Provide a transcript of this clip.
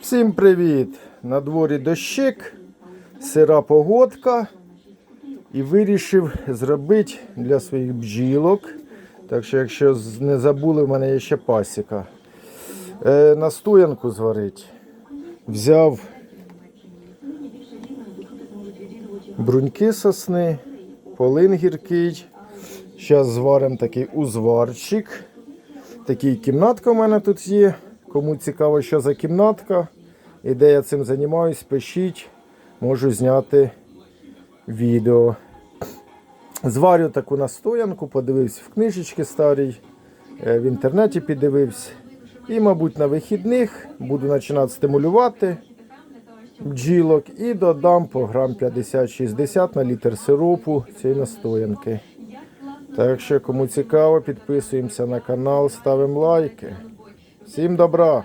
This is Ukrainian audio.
Всім привіт! На дворі дощик, сира погодка. І вирішив зробити для своїх бджілок. Так що, якщо не забули, в мене є ще пасіка. Е, настоянку зварити. Взяв бруньки сосни, полин гіркий. Зараз зваримо такий узварчик. Такий кімнатка у мене тут є. Кому цікаво, що за кімнатка і де я цим займаюсь, пишіть, можу зняти відео. Зварю таку настоянку, подивився в книжечки старій, е, в інтернеті піддивився. І, мабуть, на вихідних буду починати стимулювати бджілок і додам по грам 50-60 на літр сиропу цієї настоянки. Так що, кому цікаво, підписуємося на канал, ставимо лайки. Всім добра!